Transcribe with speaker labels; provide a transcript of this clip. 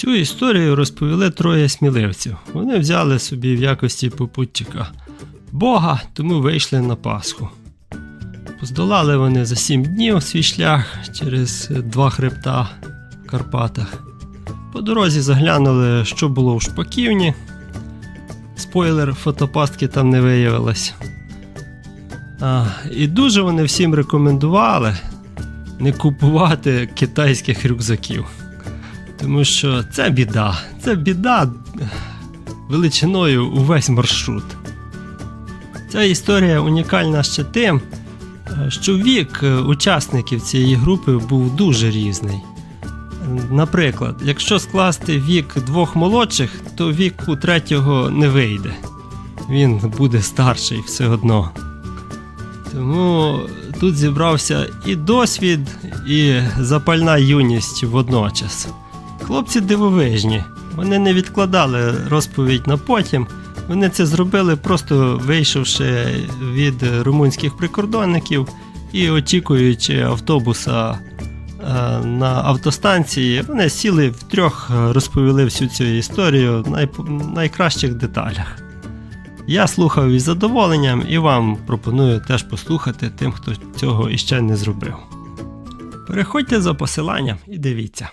Speaker 1: Цю історію розповіли троє сміливців. Вони взяли собі в якості попутчика Бога, тому вийшли на Пасху. Поздолали вони за сім днів свій шлях через два хребта в Карпатах. По дорозі заглянули, що було в шпаківні. Спойлер, фотопастки там не виявилось. А, і дуже вони всім рекомендували не купувати китайських рюкзаків. Тому що це біда. Це біда величиною увесь маршрут. Ця історія унікальна ще тим, що вік е, учасників цієї групи був дуже різний. Наприклад, якщо скласти вік двох молодших, то вік у третього не вийде. Він буде старший все одно. Тому тут зібрався і досвід, і запальна юність водночас. Хлопці дивовижні. Вони не відкладали розповідь на потім. Вони це зробили, просто вийшовши від румунських прикордонників і очікуючи автобуса е, на автостанції, вони сіли втрьох, розповіли всю цю історію в найкращих деталях. Я слухав із задоволенням і вам пропоную теж послухати тим, хто цього іще не зробив. Переходьте за посиланням і дивіться.